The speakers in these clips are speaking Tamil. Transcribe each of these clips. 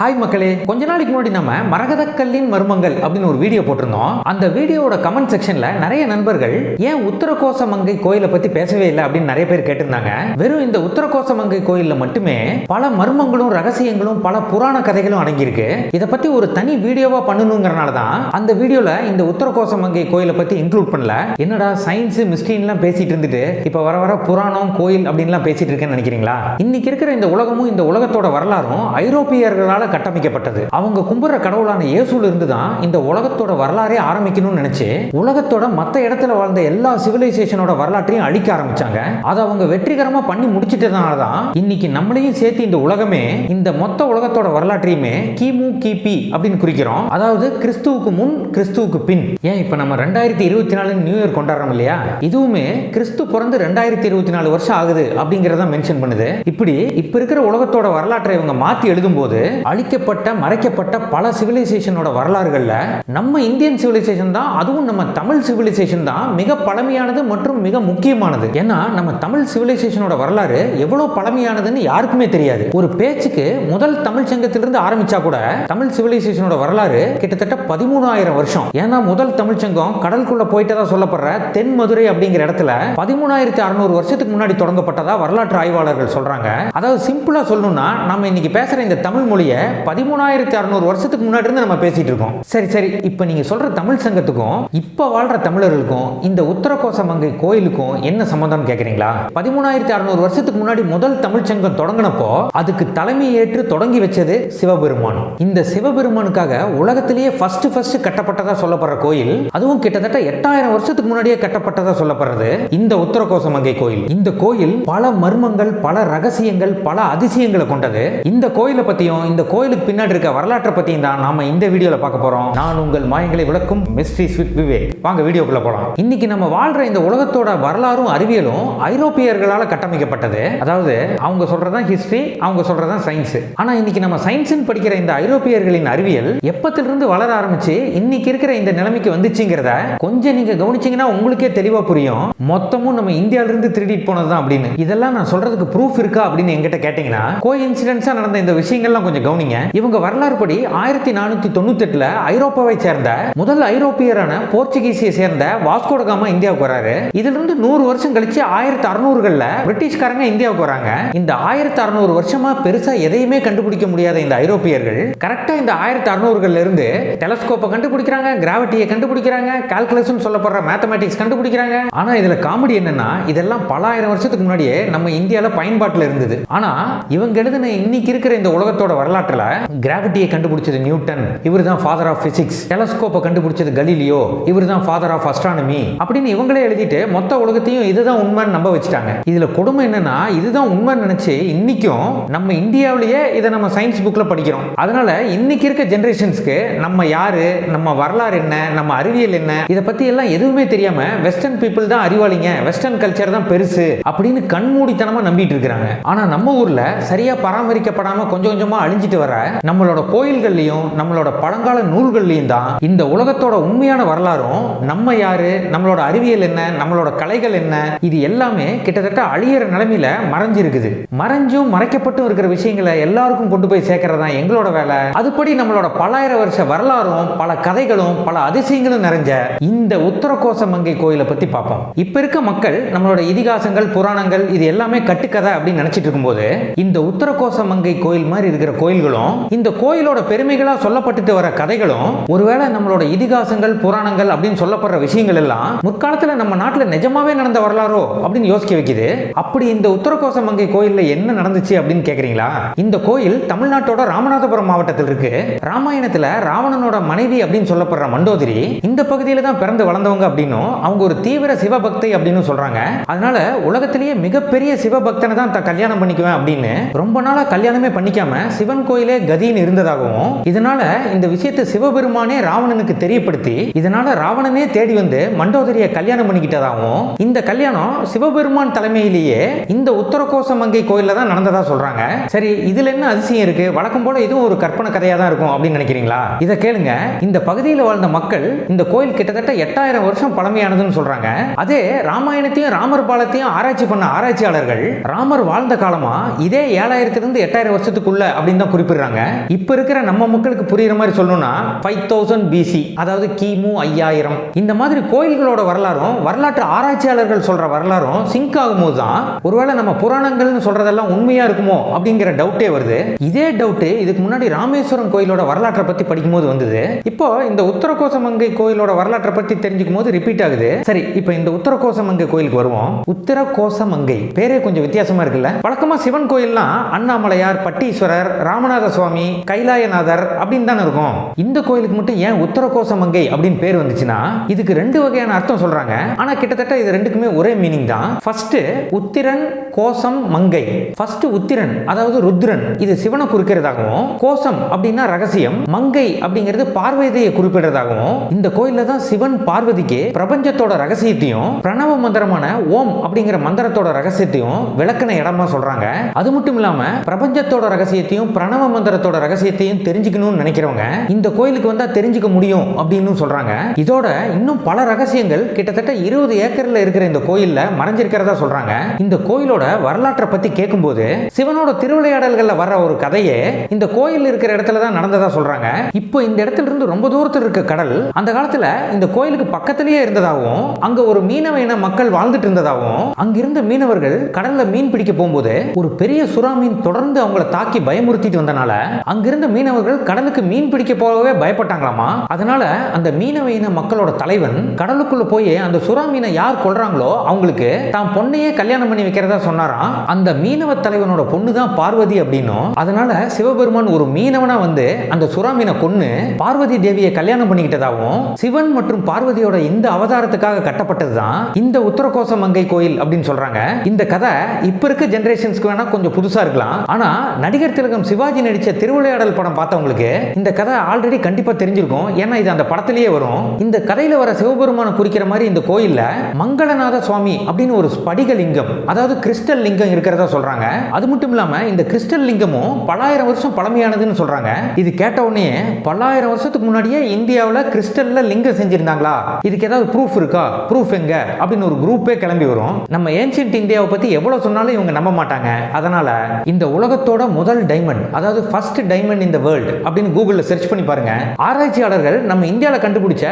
ஹாய் மக்களே கொஞ்ச நாளைக்கு முன்னாடி நம்ம மரகதக்கல்லின் மர்மங்கள் அப்படின்னு ஒரு வீடியோ போட்டிருந்தோம். அந்த வீடியோவோட கமெண்ட் செக்ஷன்ல நிறைய நண்பர்கள் ஏன் உத்தரகோச மங்கை கோயிலை பத்தி பேசவே இல்லை? அப்படின்னு நிறைய பேர் கேட்டிருந்தாங்க. வெறும் இந்த உத்தரகோச மங்கை கோயில்ல மட்டுமே பல மர்மங்களும் ரகசியங்களும் பல புராண கதைகளும் அடங்கியிருக்கு. இதை பத்தி ஒரு தனி வீடியோவா பண்ணணுங்கிறனால தான் அந்த வீடியோல இந்த உத்தரகோச மங்கை கோயிலை பத்தி இன்க்ளூட் பண்ணல. என்னடா சயின்ஸ் மிஸ்ட்ரின்லாம் பேசிட்டு இருந்துட்டு இப்ப வர வர புராணம் கோயில் அப்படின்லாம் பேசிட்டு இருக்கேன்னு நினைக்கிறீங்களா? இன்னைக்கு இருக்கிற இந்த உலகமும் இந்த உலகத்தோட வரலாறும் ஐரோப்பியர்களால் கட்டமைக்கப்பட்டது. அவங்க கும்பிடுற கடவுளான இயேசுல இருந்து தான் இந்த உலகத்தோட வரலாறே ஆரம்பிக்கணும்னு நினைச்சு உலகத்தோட மத்த இடத்துல வாழ்ந்த எல்லா சிவிலைசேஷனோட வரலாற்றையும் அழிக்க ஆரம்பிச்சாங்க. அதை அவங்க வெற்றிகரமா பண்ணி முடிச்சிட்டதுனால தான் இன்னைக்கு நம்மளையும் சேர்த்து இந்த உலகமே இந்த மொத்த உலகத்தோட வரலாற்றையுமே கிமு கிபி அப்படின்னு குறிக்கிறோம். அதாவது கிறிஸ்துவுக்கு முன் கிறிஸ்துவுக்கு பின். ஏன் இப்ப நம்ம ரெண்டாயிரத்தி இருபத்தி நாலு நியூ இயர் கொண்டாடுறோம் இல்லையா? இதுவுமே கிறிஸ்து பிறந்து ரெண்டாயிரத்தி இருபத்தி நாலு வருஷம் ஆகுது அப்படிங்கறத மென்ஷன் பண்ணுது. இப்படி இப்ப இருக்கிற உலகத்தோட வரலாற்றை இவங்க மாத்தி எழுதும்போது அழிக்கப்பட்ட மறைக்கப்பட்ட பல சிவிலைசேஷனோட வரலாறுகளில் நம்ம இந்தியன் சிவிலைசேஷன் தான் அதுவும் நம்ம தமிழ் சிவிலைசேஷன் தான் மிக பழமையானது மற்றும் மிக முக்கியமானது. ஏன்னா நம்ம தமிழ் சிவிலைசேஷனோட வரலாறு எவ்வளவு பழமையானதுன்னு யாருக்குமே தெரியாது. ஒரு பேச்சுக்கு முதல் தமிழ் சங்கத்திலிருந்து ஆரம்பிச்சா கூட தமிழ் சிவிலைசேஷனோட வரலாறு கிட்டத்தட்ட பதிமூணாயிரம் வருஷம். ஏன்னா முதல் தமிழ் சங்கம் கடலுக்குள்ள போயிட்டதா சொல்லப்படுற தென் மதுரை அப்படிங்கிற இடத்துல பதிமூணாயிரத்தி அறுநூறு வருஷத்துக்கு முன்னாடி தொடங்கப்பட்டதா வரலாற்று ஆய்வாளர்கள் சொல்றாங்க. அதாவது சிம்பிளா சொல்லணும்னா நம்ம இன்னைக்கு பேசுற இந்த தமிழ் மொழியை பதிமூணாயிரத்தி அறுநூறு வருஷத்துக்கு முன்னாடி இருந்து நம்ம பேசிட்டு இருக்கோம். சரி சரி இப்போ நீங்க சொல்ற தமிழ் சங்கத்துக்கும் இப்போ வாழ்ற தமிழர்களுக்கும் இந்த உத்தரகோசமங்கை கோயிலுக்கும் என்ன சம்பந்தம் கேட்குறீங்களா பதிமூணாயிரத்தி அறுநூறு வருஷத்துக்கு முன்னாடி முதல் தமிழ் சங்கம் தொடங்கினப்போ அதுக்கு தலைமை ஏற்று தொடங்கி வச்சது சிவபெருமான். இந்த சிவபெருமானுக்காக உலகத்திலேயே ஃபர்ஸ்ட் ஃபர்ஸ்ட் கட்டப்பட்டதா சொல்லப்படுற கோயில் அதுவும் கிட்டத்தட்ட எட்டாயிரம் வருஷத்துக்கு முன்னாடியே கட்டப்பட்டதா சொல்லப்படுறது இந்த உத்தரகோசமங்கை கோயில். இந்த கோயில் பல மர்மங்கள் பல ரகசியங்கள் பல அதிசயங்களை கொண்டது. இந்த கோயிலை பத்தியும் இந்த கோயிலுக்கு பின்னாடி இருக்க வரலாற்றை பற்றியும் தான் நாம் இந்த வீடியோவில் பார்க்க போகிறோம் நான் உங்கள் மாயங்களை விளக்கும் மிஸ்ட்ரி ஸ்வித் விவேக் வாங்க வீடியோக்குள்ள போலாம். இன்னைக்கு நம்ம வாழ்ற இந்த உலகத்தோட வரலாறும் அறிவியலும் ஐரோப்பியர்களால் கட்டமைக்கப்பட்டது. அதாவது அவங்க சொல்றதான் ஹிஸ்டரி அவங்க சொல்றதான் சயின்ஸ் ஆனா இன்னைக்கு நம்ம சயின்ஸ் படிக்கிற இந்த ஐரோப்பியர்களின் அறிவியல் எப்பத்திலிருந்து வளர ஆரம்பிச்சு இன்னைக்கு இருக்கிற இந்த நிலைமைக்கு வந்துச்சுங்கிறத கொஞ்சம் நீங்க கவனிச்சீங்கன்னா உங்களுக்கே தெளிவா புரியும். மொத்தமும் நம்ம இந்தியால இருந்து திருடிட்டு போனதுதான் அப்படின்னு. இதெல்லாம் நான் சொல்றதுக்கு ப்ரூஃப் இருக்கா அப்படின்னு என்கிட்ட கேட்டீங்கன்னா கோ இன்சிடென்ட்ஸா நடந்த இந்த விஷயங்கள்லாம் கொஞ்சம் கவனிங்க. இவங்க வரலாறு படி ஆயிரத்தி நானூத்தி தொண்ணூத்தி எட்டுல ஐரோப்பாவை சேர்ந்த முதல் ஐரோப்பியரான போர்ச்சுகீஸ் போர்ச்சுகீசியை சேர்ந்த வாஸ்கோடகாமா இந்தியாவுக்கு வராரு. இதுல இருந்து நூறு வருஷம் கழிச்சு ஆயிரத்தி அறுநூறுகள்ல பிரிட்டிஷ்காரங்க இந்தியாவுக்கு வராங்க. இந்த ஆயிரத்தி அறுநூறு வருஷமா பெருசா எதையுமே கண்டுபிடிக்க முடியாத இந்த ஐரோப்பியர்கள் கரெக்டா இந்த ஆயிரத்தி அறுநூறுகள்ல இருந்து டெலஸ்கோப்பை கண்டுபிடிக்கிறாங்க கிராவிட்டியை கண்டுபிடிக்கிறாங்க கால்குலஸ் சொல்லப்படுற மேத்தமேட்டிக்ஸ் கண்டுபிடிக்கிறாங்க. ஆனா இதுல காமெடி என்னன்னா இதெல்லாம் பல ஆயிரம் வருஷத்துக்கு முன்னாடியே நம்ம இந்தியால பயன்பாட்டுல இருந்தது. ஆனா இவங்க எழுதின இன்னைக்கு இருக்கிற இந்த உலகத்தோட வரலாற்றுல கிராவிட்டியை கண்டுபிடிச்சது நியூட்டன் இவர் தான் ஃபாதர் ஆஃப் பிசிக்ஸ் டெலஸ்கோப்பை கண்டுபிடிச்சது கலீலியோ இவர் தான் ஃபாதர் ஆஃப் அஸ்ட்ரானமி அப்படின்னு இவங்களே எழுதிட்டு மொத்த உலகத்தையும் இதுதான் உண்மைன்னு நம்ப வச்சுட்டாங்க. இதுல கொடுமை என்னன்னா இதுதான் உண்மைன்னு நினைச்சு இன்னைக்கும் நம்ம இந்தியாவிலேயே இதை நம்ம சயின்ஸ் புக்ல படிக்கிறோம். அதனால இன்னைக்கு இருக்க ஜென்ரேஷன்ஸ்க்கு நம்ம யாரு நம்ம வரலாறு என்ன நம்ம அறிவியல் என்ன இதை பத்தி எல்லாம் எதுவுமே தெரியாம வெஸ்டர்ன் பீப்புள் தான் அறிவாளிங்க வெஸ்டர்ன் கல்ச்சர் தான் பெருசு அப்படின்னு கண்மூடித்தனமா நம்பிட்டு இருக்கிறாங்க. ஆனா நம்ம ஊர்ல சரியா பராமரிக்கப்படாம கொஞ்சம் கொஞ்சமா அழிஞ்சிட்டு வர நம்மளோட கோயில்கள்லயும் நம்மளோட பழங்கால நூல்கள்லயும் தான் இந்த உலகத்தோட உண்மையான வரலாறும் நம்ம யாரு? நம்மளோட அறிவியல் என்ன? நம்மளோட கலைகள் என்ன? இது எல்லாமே கிட்டத்தட்ட அழியிற நிலைமையில மறைஞ்சிருக்குது. மறைஞ்சும் மறைக்கப்பட்டும் இருக்கிற விஷயங்களை எல்லாருக்கும் கொண்டு போய் சேர்க்கறது தான் எங்களோட வேலை. அதுபடி நம்மளோட பல்லாயிரம் வருஷ வரலாறும் பல கதைகளும் பல அதிசயங்களும் நிறைஞ்ச இந்த உத்தரகோச மங்கை கோயிலை பத்தி பார்ப்போம். இப்ப இருக்க மக்கள் நம்மளோட இதிகாசங்கள் புராணங்கள் இது எல்லாமே கட்டுக்கதை அப்படின்னு நினைச்சிட்டு இருக்கும்போது இந்த உத்தரகோச மங்கை கோயில் மாதிரி இருக்கிற கோயில்களும் இந்த கோயிலோட பெருமைகளா சொல்லப்பட்டுட்டு வர கதைகளும் ஒருவேளை நம்மளோட இதிகாசங்கள் புராணங்கள் அப்படின்னு சொல்லப்படுற விஷயங்கள் எல்லாம் முற்காலத்துல நம்ம நாட்டுல நிஜமாவே நடந்த வரலாறோ அப்படின்னு யோசிக்க வைக்குது. அப்படி இந்த உத்தரகோச மங்கை கோயில்ல என்ன நடந்துச்சு அப்படின்னு கேக்குறீங்களா? இந்த கோயில் தமிழ்நாட்டோட ராமநாதபுரம் மாவட்டத்தில் இருக்கு. ராமாயணத்துல ராவணனோட மனைவி அப்படின்னு சொல்லப்படுற மண்டோதிரி இந்த பகுதியில தான் பிறந்து வளர்ந்தவங்க அப்படின்னும் அவங்க ஒரு தீவிர சிவபக்தை அப்படின்னு சொல்றாங்க. அதனால உலகத்திலேயே மிகப்பெரிய சிவபக்தனை தான் கல்யாணம் பண்ணிக்குவேன் அப்படின்னு ரொம்ப நாளா கல்யாணமே பண்ணிக்காம சிவன் கோயிலே கதின்னு இருந்ததாகவும் இதனால இந்த விஷயத்தை சிவபெருமானே ராவணனுக்கு தெரியப்படுத்தி இதனால ராவண ராவணனே தேடி வந்து மண்டோதரியை கல்யாணம் பண்ணிக்கிட்டதாகவும் இந்த கல்யாணம் சிவபெருமான் தலைமையிலேயே இந்த உத்தரகோச மங்கை தான் நடந்ததா சொல்றாங்க. சரி இதுல என்ன அதிசயம் இருக்கு? வழக்கம் போல இதுவும் ஒரு கற்பனை கதையா தான் இருக்கும் அப்படின்னு நினைக்கிறீங்களா? இதை கேளுங்க. இந்த பகுதியில் வாழ்ந்த மக்கள் இந்த கோயில் கிட்டத்தட்ட எட்டாயிரம் வருஷம் பழமையானதுன்னு சொல்றாங்க. அதே ராமாயணத்தையும் ராமர் பாலத்தையும் ஆராய்ச்சி பண்ண ஆராய்ச்சியாளர்கள் ராமர் வாழ்ந்த காலமா இதே ஏழாயிரத்திலிருந்து எட்டாயிரம் வருஷத்துக்குள்ள அப்படின்னு தான் குறிப்பிடுறாங்க. இப்ப இருக்கிற நம்ம மக்களுக்கு புரியுற மாதிரி சொல்லணும்னா ஃபைவ் தௌசண்ட் பிசி அதாவது கிமு ஐயாயிரம். இந்த மாதிரி கோயில்களோட வரலாறும் வரலாற்று ஆராய்ச்சியாளர்கள் சொல்ற வரலாறும் சிங்க் ஆகும்போது தான் ஒருவேளை நம்ம புராணங்கள்னு சொல்றதெல்லாம் உண்மையா இருக்குமோ அப்படிங்கிற டவுட்டே வருது. இதே டவுட் இதுக்கு முன்னாடி ராமேஸ்வரம் கோயிலோட வரலாற்றை பத்தி படிக்கும்போது வந்தது. இப்போ இந்த உத்தரகோசமங்கை கோயிலோட வரலாற்றை பத்தி தெரிஞ்சுக்கும் போது ரிப்பீட் ஆகுது. சரி இப்போ இந்த உத்தரகோசமங்கை கோயிலுக்கு வருவோம். உத்தரகோசமங்கை பேரே கொஞ்சம் வித்தியாசமா இருக்குல்ல? வழக்கமா சிவன் கோயில்லாம் அண்ணாமலையார் பட்டீஸ்வரர் ராமநாத சுவாமி கைலாயநாதர் அப்படின்னு தானே இருக்கும். இந்த கோயிலுக்கு மட்டும் ஏன் உத்தரகோசமங்கை அப்படின்னு பேர் வந்துச்சுன்னா இதுக்கு ரெண்டு வகையான அர்த்தம் சொல்றாங்க. ஆனா கிட்டத்தட்ட இது ரெண்டுக்குமே ஒரே மீனிங் தான். ஃபர்ஸ்ட் உத்திரன் கோசம் மங்கை. ஃபர்ஸ்ட் உத்திரன் அதாவது ருத்ரன். இது சிவனை குறிக்கிறதாகவும் கோசம் அப்படின்னா ரகசியம் மங்கை அப்படிங்கிறது பார்வதியை குறிப்பிடுறதாகவும் இந்த கோயில்ல தான் சிவன் பார்வதிக்கு பிரபஞ்சத்தோட ரகசியத்தையும் பிரணவ மந்திரமான ஓம் அப்படிங்கிற மந்திரத்தோட ரகசியத்தையும் விளக்கின இடமா சொல்றாங்க. அது மட்டும் இல்லாம பிரபஞ்சத்தோட ரகசியத்தையும் பிரணவ மந்திரத்தோட ரகசியத்தையும் தெரிஞ்சுக்கணும்னு நினைக்கிறவங்க இந்த கோயிலுக்கு வந்தா தெரிஞ்சுக்க முடியும் அப்படின்னு சொல்றாங்க. இதோட இன்னும் பல ரகசியங்கள் கிட்டத்தட்ட இருபது ஏக்கர்ல இருக்கிற இந்த கோயில்ல மறைஞ்சிருக்கிறதா சொல்றாங்க. இந்த கோயிலோட வரலாற்றை பத்தி கேட்கும்போது சிவனோட திருவிளையாடல்கள்ல வர்ற ஒரு கதையே இந்த கோயில் இருக்கிற இடத்துல தான் நடந்ததா சொல்றாங்க. இப்போ இந்த இடத்துல இருந்து ரொம்ப தூரத்தில் இருக்க கடல் அந்த காலத்துல இந்த கோயிலுக்கு பக்கத்திலேயே இருந்ததாகவும் அங்க ஒரு மீனவ இன மக்கள் வாழ்ந்துட்டு இருந்ததாகவும் அங்கிருந்த மீனவர்கள் கடல்ல மீன் பிடிக்க போகும்போது ஒரு பெரிய சுறா மீன் தொடர்ந்து அவங்கள தாக்கி பயமுறுத்திட்டு வந்தனால அங்கிருந்த மீனவர்கள் கடலுக்கு மீன் பிடிக்க போகவே பயப்பட்டாங்களாமா? அதனால அந்த மீனவ இன மக்களோட தலைவன் கடலுக்குள்ள போய் அந்த சுறா மீனை யார் கொள்றாங்களோ அவங்களுக்கு தான் பொண்ணையே கல்யாணம் பண்ணி வைக்கிறதா சொன்னாராம். அந்த மீனவ தலைவனோட பொண்ணு தான் பார்வதி அப்படின்னும் அதனால சிவபெருமான் ஒரு மீனவனா வந்து அந்த சுறா மீனை கொன்னு பார்வதி தேவியை கல்யாணம் பண்ணிக்கிட்டதாகவும் சிவன் மற்றும் பார்வதியோட இந்த அவதாரத்துக்காக கட்டப்பட்டது தான் இந்த உத்தரகோச மங்கை கோயில் அப்படின்னு சொல்றாங்க. இந்த கதை இப்ப இருக்க ஜெனரேஷன்ஸ்க்கு வேணா கொஞ்சம் புதுசா இருக்கலாம். ஆனா நடிகர் திலகம் சிவாஜி நடிச்ச திருவிளையாடல் படம் பார்த்தவங்களுக்கு இந்த கதை ஆல்ரெடி கண்டிப்பா தெரிஞ்சிருக்கும். ஏன்னா இது அந்த படத்திலேயே வரும். இந்த கதையில் வர சிவபெருமானை குறிக்கிற மாதிரி இந்த கோயிலில் மங்களநாத சுவாமி அப்படின்னு ஒரு ஸ்படிக லிங்கம் அதாவது கிறிஸ்டல் லிங்கம் இருக்கிறதா சொல்றாங்க. அது மட்டும் இல்லாமல் இந்த கிறிஸ்டல் லிங்கமும் பலாயிரம் வருஷம் பழமையானதுன்னு சொல்றாங்க. இது கேட்ட உடனே பல்லாயிரம் வருஷத்துக்கு முன்னாடியே இந்தியாவில் கிறிஸ்டல்ல லிங்கம் செஞ்சிருந்தாங்களா? இதுக்கு ஏதாவது ப்ரூஃப் இருக்கா? ப்ரூஃப் எங்க? அப்படின்னு ஒரு குரூப்பே கிளம்பி வரும். நம்ம ஏன்ஷியன்ட் இந்தியாவை பற்றி எவ்வளோ சொன்னாலும் இவங்க நம்ப மாட்டாங்க. அதனால இந்த உலகத்தோட முதல் டைமண்ட் அதாவது ஃபர்ஸ்ட் டைமண்ட் இந்த வேர்ல்டு அப்படின்னு கூகுளில் சர்ச் பண்ணி பாருங்க. ஆராய்ச்சியாளர்கள் நம்ம இந்தியாவில் கண்டுபிடிச்ச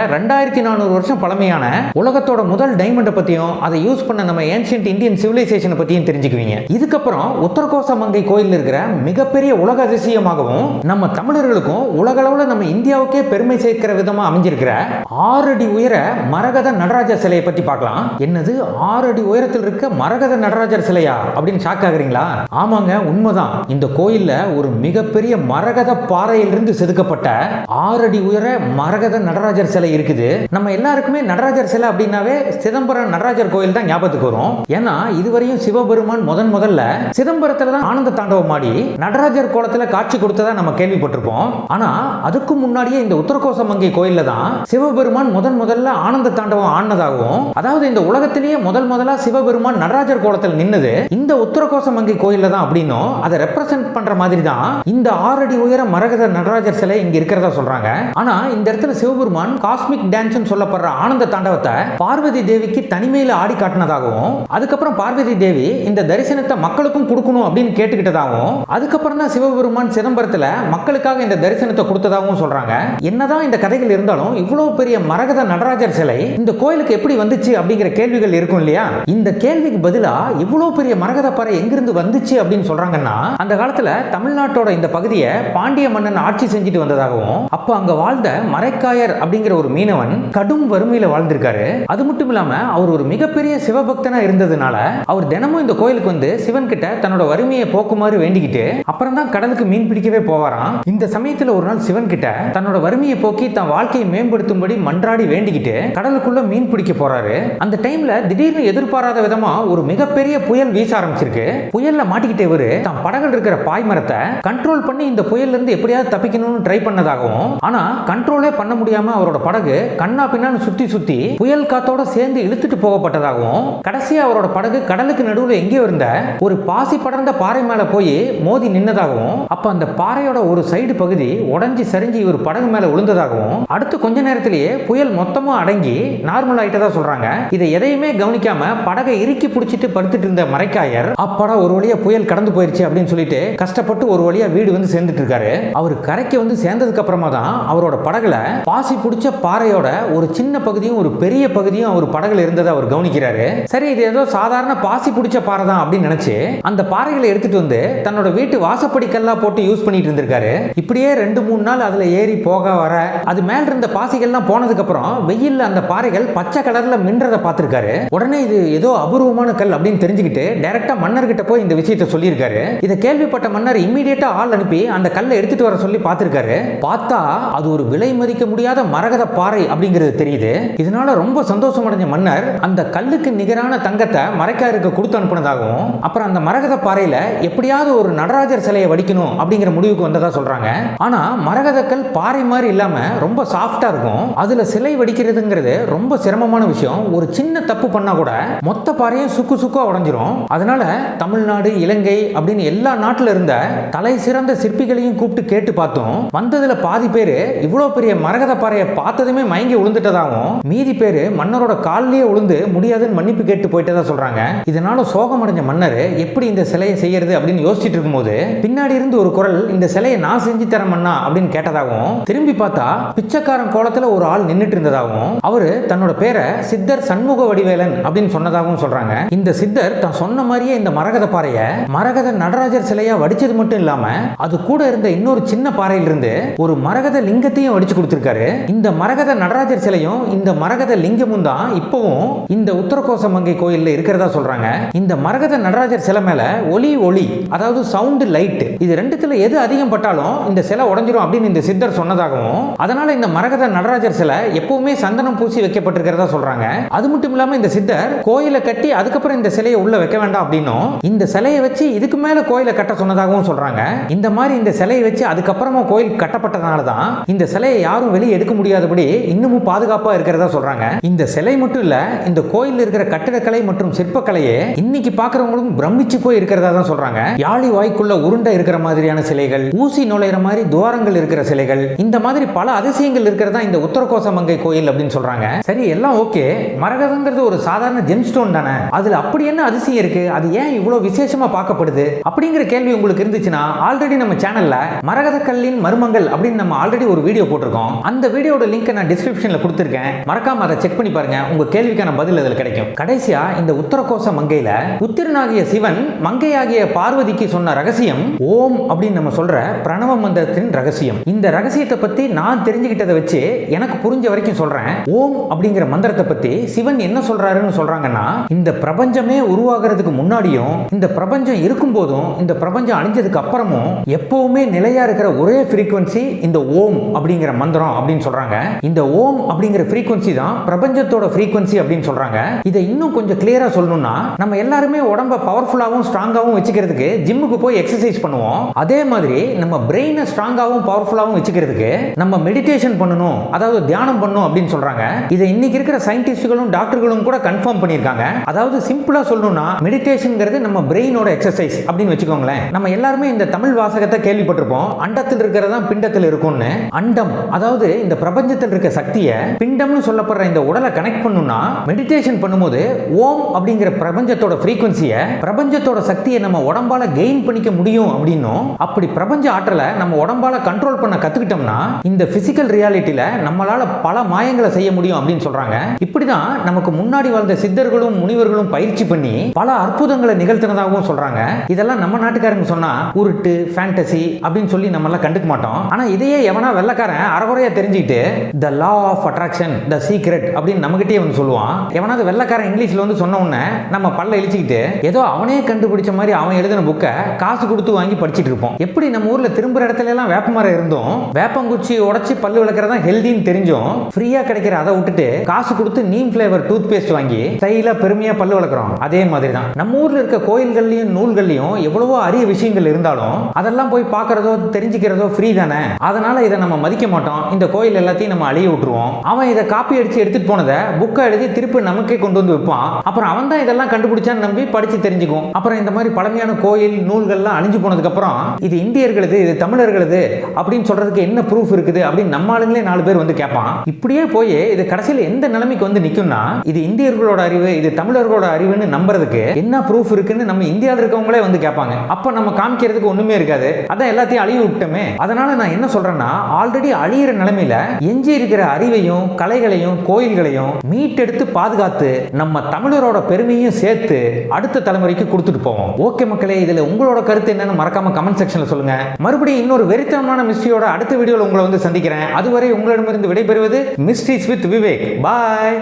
ரெண்டாயிரத்தி நானூறு வருஷம் பழமையான உலகத்தோட முதல் டைமண்டை பத்தியும் அதை யூஸ் பண்ண நம்ம ஏன்ஷியன்ட் இந்தியன் சிவிலைசேஷனை பத்தியும் தெரிஞ்சுக்குவீங்க. இதுக்கப்புறம் உத்தரகோச மங்கை கோயில் இருக்கிற மிகப்பெரிய உலக அதிசயமாகவும் நம்ம தமிழர்களுக்கும் உலகளவில் நம்ம இந்தியாவுக்கே பெருமை சேர்க்கிற விதமா அமைஞ்சிருக்கிற ஆறு அடி உயர மரகத நடராஜர் சிலையை பத்தி பார்க்கலாம். என்னது? ஆறு அடி உயரத்தில் இருக்க மரகத நடராஜர் சிலையா? அப்படின்னு ஷாக் ஆகுறீங்களா? ஆமாங்க உண்மைதான். இந்த கோயில்ல ஒரு மிகப்பெரிய மரகத பாறையிலிருந்து செதுக்கப்பட்ட ஆறு அடி உயர மரகத நடராஜர் சிலை இருக்குது. நம்ம எல்லாருக்குமே நடராஜர் சிலை அப்படின்னாவே சிதம்பரம் நடராஜர் கோயில் தான் ஞாபகத்துக்கு வரும். ஏன்னா இதுவரையும் சிவபெருமான் முதன் முதல்ல சிதம்பரத்துல தான் ஆனந்த தாண்டவம் ஆடி நடராஜர் கோலத்துல காட்சி கொடுத்ததா நம்ம கேள்விப்பட்டிருப்போம். ஆனா அதுக்கு முன்னாடியே இந்த உத்தரகோசமங்கை கோயில்ல தான் சிவபெருமான் முதன் முதல்ல ஆனந்த தாண்டவம் ஆனதாகவும் அதாவது இந்த உலகத்திலேயே முதல் முதலா சிவபெருமான் நடராஜர் கோலத்தில் நின்னது இந்த உத்தரகோசமங்கை கோயில்ல தான் அப்படின்னும் அதை ரெப்ரசென்ட் பண்ற மாதிரி தான் இந்த அடி உயர மரகத நடராஜர் சிலை இங்க இருக்கிறதா சொல்றாங்க. ஆனா இந்த இடத்துல சிவபெருமான் காஸ்மிக் டான்ஸ் சொல்லப்படுற ஆனந்த தாண்டவத்தை பார்வதி தேவிக்கு தனிமையில் ஆடி காட்டினதாகவும் அதுக்கப்புறம் பார்வதி தேவி இந்த தரிசனத்தை மக்களுக்கும் கொடுக்கணும் அப்படின்னு கேட்டுக்கிட்டதாகவும் அதுக்கப்புறம் தான் சிவபெருமான் சிதம்பரத்தில் மக்களுக்காக இந்த தரிசனத்தை கொடுத்ததாகவும் சொல்றாங்க. என்னதான் இந்த கதைகள் இருந்தாலும் இவ்வளவு பெரிய மரகத நடராஜர் சிலை இந்த கோயிலுக்கு எப்படி வந்துச்சு அப்படிங்கிற கேள்விகள் இருக்கும் இல்லையா? இந்த கேள்விக்கு பதிலாக இவ்வளவு பெரிய மரகத பாறை எங்கிருந்து வந்துச்சு அப்படின்னு சொல்றாங்கன்னா அந்த காலத்தில் தமிழ்நாட்டோட இந்த பகுதியை பாண்டிய மன்னன் ஆட்சி செஞ்சுட்டு வந்ததாகவும் அப்போ அங்க வாழ்ந்த மரைக்காயர் அப்படிங்கிற ஒரு மீனவன் கடும் வறுமையில வாழ்ந்திருக்காரு. அது மட்டும் இல்லாம அவர் ஒரு மிகப்பெரிய சிவபக்தனா இருந்ததுனால அவர் தினமும் இந்த கோயிலுக்கு வந்து சிவன் கிட்ட தன்னோட வறுமையை போக்குமாறு வேண்டிக்கிட்டு அப்புறம் தான் கடலுக்கு மீன் பிடிக்கவே போவாராம். இந்த சமயத்துல ஒரு நாள் சிவன் கிட்ட தன்னோட வறுமையை போக்கி தன் வாழ்க்கையை மேம்படுத்தும்படி மன்றாடி வேண்டிக்கிட்டு கடலுக்குள்ள மீன் பிடிக்க போறாரு. அந்த டைம்ல திடீர்னு எதிர்பாராத விதமா ஒரு மிகப்பெரிய புயல் வீச ஆரம்பிச்சிருக்கு. புயல்ல மாட்டிக்கிட்டே இவரு தான் படகுல இருக்கிற பாய்மரத்தை கண்ட்ரோல் பண்ணி இந்த புயல்ல இருந்து எப்படியாவது தப்பிக்கணும்னு ட்ரை பண்ணதாகவும் ஆனா கண்ட்ரோலே பண்ண முடியாம அவரோட படகு கண்ணா பின்னான்னு சுத்தி சுத்தி புயல் காத்தோட சேர்ந்து இழுத்துட்டு போகப்பட்டதாகவும் கடைசியா அவரோட படகு கடலுக்கு நடுவில் எங்கேயோ இருந்த ஒரு பாசி படர்ந்த பாறை மேல போய் மோதி நின்னதாகவும் அப்ப அந்த பாறையோட ஒரு சைடு பகுதி உடஞ்சி சரிஞ்சு இவர் படகு மேல விழுந்ததாகவும் அடுத்து கொஞ்ச நேரத்திலேயே புயல் மொத்தமாக அடங்கி நார்மல் ஆயிட்டதா சொல்றாங்க. இதை எதையுமே கவனிக்காம படகை இறுக்கி பிடிச்சிட்டு படுத்துட்டு இருந்த மரைக்காயர் அப்படா ஒரு வழியா புயல் கடந்து போயிருச்சு அப்படின்னு சொல்லிட்டு கஷ்டப்பட்டு ஒரு வழியா வீடு வந்து சேர்ந்துட்டு இருக்காரு. அவர் கரைக்கு வந்து சேர்ந்ததுக்கு அப்புறமா தான் அவரோட படகுல பாசி பிடிச்ச பாறையோட ஒரு சின்ன பகுதியும் ஒரு பெரிய பகுதியும் அவர் படகுல இருந்ததை அவர் கவனிக்கிறாரு. சரி இது ஏதோ சாதாரண பாசி பிடிச்ச பாறை தான் அப்படின்னு நினைச்சு அந்த பாறைகளை எடுத்துட்டு வந்து தன்னோட வீட்டு வாசப்படிக்கெல்லாம் போட்டு யூஸ் பண்ணிட்டு இருந்திருக்காரு. இப்படியே ரெண்டு மூணு நாள் அதுல ஏறி போக வர அது மேல இருந்த பாசிகள்லாம் போனதுக்கு அப்புறம் வெயில்ல அந்த பாறைகள் பச்சை கலர்ல மின்றதை பார்த்திருக்காரு. உடனே இது ஏதோ அபூர்வமான கல் அப்படின்னு தெரிஞ்சுக்கிட்டு டைரக்டா மன்னர்கிட்ட போய் இந்த விஷயத்தை சொல்லியிருக்காரு. இதை கேள்விப்பட்ட மன்னர் இம்மீடியட்டா ஆள் அனுப்பி அந்த கல்லை எடுத்துட்டு வர சொல்லி பார்த்திருக்காரு. பார்த்தா அது ஒரு விலை மதிக்க முடியாத மரகத பாறை அப்படிங்கிறது தெரியுது. இதனால ரொம்ப சந்தோஷம் அடைஞ்ச மன்னர் அந்த கல்லுக்கு நிகரான தங்கத்தை மறைக்காருக்கு கொடுத்து அனுப்புனதாகவும் அப்புறம் அந்த மரகத பாறையில எப்படியாவது ஒரு நடராஜர் சிலையை வடிக்கணும் அப்படிங்கிற முடிவுக்கு வந்ததா சொல்றாங்க. ஆனா மரகதக்கல் பாறை மாதிரி இல்லாம ரொம்ப சாஃப்டா இருக்கும். அதுல சிலை வடிக்கிறதுங்கிறது ரொம்ப சிரமமான விஷயம். ஒரு சின்ன தப்பு பண்ணா கூட மொத்த பாறையும் சுக்கு சுக்கா உடைஞ்சிரும். அதனால தமிழ்நாடு இலங்கை அப்படின்னு எல்லா நாட்டுல இருந்த தலை சிறந்த சிற்பிகளையும் கூப்பிட்டு கேட்டு பார்த்தோம். வந்ததுல பாதி பேரு இவ்வளவு பெரிய மரகத பாறையை பார்த்ததுமே மயங்க மயங்கி விழுந்துட்டதாகவும் மீதி பேர் மன்னரோட காலிலேயே விழுந்து முடியாதுன்னு மன்னிப்பு கேட்டு போயிட்டதா சொல்றாங்க. இதனால சோகமடைஞ்ச மன்னர் எப்படி இந்த சிலையை செய்யறது அப்படின்னு யோசிச்சுட்டு இருக்கும்போது பின்னாடி இருந்து ஒரு குரல் இந்த சிலையை நான் செஞ்சு தரேன் மன்னா அப்படின்னு கேட்டதாகவும் திரும்பி பார்த்தா பிச்சைக்காரன் கோலத்துல ஒரு ஆள் நின்றுட்டு இருந்ததாகவும் அவர் தன்னோட பேரை சித்தர் சண்முக வடிவேலன் அப்படின்னு சொன்னதாகவும் சொல்றாங்க. இந்த சித்தர் தான் சொன்ன மாதிரியே இந்த மரகத பாறையை மரகத நடராஜர் சிலையா வடிச்சது மட்டும் இல்லாம அது கூட இருந்த இன்னொரு சின்ன பாறையிலிருந்து ஒரு மரகத லிங்கத்தையும் வடிச்சு கொடுத்திருக்காரு. இந்த மரகத நடராஜர் சிலையும் இந்த மரகத லிங்கமும் தான் இப்பவும் இந்த உத்தரகோச மங்கை கோயில்ல இருக்கிறதா சொல்றாங்க. இந்த மரகத நடராஜர் சிலை மேல ஒலி ஒளி அதாவது சவுண்ட் லைட் இது ரெண்டுத்துல எது அதிகம் பட்டாலும் இந்த சிலை உடஞ்சிரும் அப்படின்னு இந்த சித்தர் சொன்னதாகவும் அதனால இந்த மரகத நடராஜர் சிலை எப்பவுமே சந்தனம் பூசி வைக்கப்பட்டிருக்கிறதா சொல்றாங்க. அது மட்டும் இல்லாம இந்த சித்தர் கோயிலை கட்டி அதுக்கப்புறம் இந்த சிலையை உள்ள வைக்க வேண்டாம் அப்படின்னும் இந்த சிலையை வச்சு இதுக்கு மேல கோயிலை கட்ட சொன்னதாகவும் சொல்றாங்க. இந்த மாதிரி இந்த சிலையை வச்சு அதுக்கப்புறமா கோயில் கட்டப்பட்டதுனால தான் இந்த சிலையை யாரும் வெளியே எடுக்க முடியாதபடி இன்னும் இன்னமும் பாதுகாப்பா இருக்கிறதா சொல்றாங்க. இந்த சிலை மட்டும் இல்ல இந்த கோயில் இருக்கிற கட்டிடக்கலை மற்றும் சிற்பக்கலையே இன்னைக்கு பாக்குறவங்களும் பிரமிச்சு போய் இருக்கிறதா தான் சொல்றாங்க. யாழி வாய்க்குள்ள உருண்டை இருக்கிற மாதிரியான சிலைகள் ஊசி நுழையிற மாதிரி துவாரங்கள் இருக்கிற சிலைகள் இந்த மாதிரி பல அதிசயங்கள் இருக்கிறதா இந்த உத்தரகோசமங்கை கோயில் அப்படின்னு சொல்றாங்க. சரி எல்லாம் ஓகே. மரகதங்கிறது ஒரு சாதாரண ஜெம் ஸ்டோன் தானே? அதுல அப்படி என்ன அதிசயம் இருக்கு? அது ஏன் இவ்வளவு விசேஷமா பார்க்கப்படுது? அப்படிங்கிற கேள்வி உங்களுக்கு இருந்துச்சுன்னா ஆல்ரெடி நம்ம சேனல்ல மரகத கல்லின் மர்மங்கள் அப்படின்னு நம்ம ஆல்ரெடி ஒரு வீடியோ போட்டிருக்கோம். அந்த வீடியோட லிங்க் நான் டிஸ்கிரிப்ஷனில் கொடுத்துருக்கேன். மறக்காம அதை செக் பண்ணி பாருங்க. உங்க கேள்விக்கான பதில் அதில் கிடைக்கும். கடைசியா இந்த உத்தரகோச மங்கையில உத்திரனாகிய சிவன் மங்கையாகிய பார்வதிக்கு சொன்ன ரகசியம் ஓம் அப்படின்னு நம்ம சொல்ற பிரணவ மந்திரத்தின் ரகசியம். இந்த ரகசியத்தை பத்தி நான் தெரிஞ்சுக்கிட்டதை வச்சு எனக்கு புரிஞ்ச வரைக்கும் சொல்றேன். ஓம் அப்படிங்கிற மந்திரத்தை பத்தி சிவன் என்ன சொல்றாருன்னு சொல்றாங்கன்னா இந்த பிரபஞ்சமே உருவாகிறதுக்கு முன்னாடியும் இந்த பிரபஞ்சம் இருக்கும் போதும் இந்த பிரபஞ்சம் அழிஞ்சதுக்கு அப்புறமும் எப்பவுமே நிலையா இருக்கிற ஒரே ஃப்ரீக்குவன்சி இந்த ஓம் அப்படிங்கிற மந்திரம் அப்படின்னு சொல்றாங்க. இந்த ஓம் அப்படிங்கிற ஃப்ரீக்வன்சி தான் பிரபஞ்சத்தோட ஃப்ரீக்வன்சி அப்படின்னு சொல்றாங்க. இதை இன்னும் கொஞ்சம் கிளியராக சொல்லணும்னா நம்ம எல்லாருமே உடம்ப பவர்ஃபுல்லாகவும் ஸ்ட்ராங்காகவும் வச்சுக்கிறதுக்கு ஜிம்முக்கு போய் எக்ஸசைஸ் பண்ணுவோம். அதே மாதிரி நம்ம பிரெயினை ஸ்ட்ராங்காகவும் பவர்ஃபுல்லாகவும் வச்சுக்கிறதுக்கு நம்ம மெடிடேஷன் பண்ணணும் அதாவது தியானம் பண்ணணும் அப்படின்னு சொல்றாங்க. இதை இன்னைக்கு இருக்கிற சயின்டிஸ்டுகளும் டாக்டர்களும் கூட கன்ஃபார்ம் பண்ணியிருக்காங்க. அதாவது சிம்பிளாக சொல்லணும்னா மெடிடேஷனுங்கிறது நம்ம பிரெயினோட எக்ஸசைஸ் அப்படின்னு வச்சுக்கோங்களேன். நம்ம எல்லாருமே இந்த தமிழ் வாசகத்தை கேள்விப்பட்டிருப்போம். அண்டத்தில் இருக்கிறதா பிண்டத்தில் இருக்கும்னு. அண்டம் அதாவது இந்த பிரபஞ்சத்தில் இருக்க சக்தி சக்தியை பிண்டம்னு சொல்லப்படுற இந்த உடலை கனெக்ட் பண்ணுன்னா மெடிடேஷன் பண்ணும்போது ஓம் அப்படிங்கிற பிரபஞ்சத்தோட ஃப்ரீக்வன்சியை பிரபஞ்சத்தோட சக்தியை நம்ம உடம்பால கெயின் பண்ணிக்க முடியும் அப்படின்னும் அப்படி பிரபஞ்ச ஆற்றலை நம்ம உடம்பால கண்ட்ரோல் பண்ண கத்துக்கிட்டோம்னா இந்த பிசிக்கல் ரியாலிட்டியில நம்மளால பல மாயங்களை செய்ய முடியும் அப்படின்னு சொல்றாங்க. இப்படிதான் நமக்கு முன்னாடி வாழ்ந்த சித்தர்களும் முனிவர்களும் பயிற்சி பண்ணி பல அற்புதங்களை நிகழ்த்தினதாகவும் சொல்றாங்க. இதெல்லாம் நம்ம நாட்டுக்காரங்க சொன்னா உருட்டு ஃபேண்டசி அப்படின்னு சொல்லி நம்ம எல்லாம் கண்டுக்க மாட்டோம். ஆனா இதையே எவனா வெள்ளக்காரன் அறகுறையா தெரிஞ்சுக்கிட்டு the law of attraction the secret அப்படின்னு நம்மகிட்டே வந்து சொல்லுவான். எவனாவது வெள்ளக்காரன் இங்கிலீஷில் வந்து சொன்ன உடனே நம்ம பல்ல இழிச்சிக்கிட்டு ஏதோ அவனே கண்டுபிடிச்ச மாதிரி அவன் எழுதின புக்கை காசு கொடுத்து வாங்கி படிச்சுட்டு இருப்போம் எப்படி நம்ம ஊரில் திரும்புற இடத்துல எல்லாம் வேப்பமரம் இருந்தும் வேப்பங்குச்சி உடைச்சி பல்லு விளக்குறதா ஹெல்தின்னு தெரிஞ்சும் ஃப்ரீயாக கிடைக்கிற அதை விட்டுட்டு காசு கொடுத்து நீம் ஃப்ளேவர் டூத் பேஸ்ட் வாங்கி ஸ்டைலா பெருமையாக பல்லு வளர்க்குறோம் அதே மாதிரி தான் நம்ம ஊரில் இருக்க கோயில்கள்லையும் நூல்கள்லையும் எவ்வளவோ அரிய விஷயங்கள் இருந்தாலும் அதெல்லாம் போய் பார்க்கறதோ தெரிஞ்சுக்கிறதோ ஃப்ரீ தானே. அதனால இதை நம்ம மதிக்க மாட்டோம். இந்த கோயில் எல்லாத்தையும் நம்ம அழிய விட்டுருவோம். விட்டுருவோம் அவன் இதை காப்பி அடித்து எடுத்துட்டு போனதை புக்கை எழுதி திருப்பி நமக்கே கொண்டு வந்து வைப்பான். அப்புறம் அவன் தான் இதெல்லாம் கண்டுபிடிச்சான்னு நம்பி படித்து தெரிஞ்சுக்கும் அப்புறம் இந்த மாதிரி பழமையான கோயில் நூல்கள்லாம் அழிஞ்சு போனதுக்கப்புறம் இது இந்தியர்களது இது தமிழர்களது அப்படின்னு சொல்றதுக்கு என்ன ப்ரூஃப் இருக்குது அப்படின்னு நம்ம ஆளுங்களே நாலு பேர் வந்து கேட்பான். இப்படியே போய் இது கடைசியில் எந்த நிலைமைக்கு வந்து நிற்கும்னா இது இந்தியர்களோட அறிவு இது தமிழர்களோட அறிவுன்னு நம்புறதுக்கு என்ன ப்ரூஃப் இருக்குன்னு நம்ம இந்தியாவில் இருக்கவங்களே வந்து கேட்பாங்க. அப்போ நம்ம காமிக்கிறதுக்கு ஒன்றுமே இருக்காது. அதான் எல்லாத்தையும் அழிவு விட்டோமே. அதனால நான் என்ன சொல்கிறேன்னா ஆல்ரெடி அழியிற நிலைமையில எஞ்சி இருக்கிற அறிவையும் கலைகளையும் கோயில்களையும் மீட்டெடுத்து பாதுகாத்து நம்ம தமிழரோட பெருமையும் சேர்த்து அடுத்த தலைமுறைக்கு கொடுத்துட்டு போவோம். ஓகே மக்களே இதுல உங்களோட கருத்து என்னன்னு மறக்காம கமெண்ட் செக்ஷன்ல சொல்லுங்க. மறுபடியும் இன்னொரு வெறித்தனமான மிஸ்ட்ரியோட அடுத்த வீடியோவில் உங்களை வந்து சந்திக்கிறேன். அதுவரை உங்களிடமிருந்து விடைபெறுவது மிஸ்ட்ரிஸ் வித் விவேக் பாய்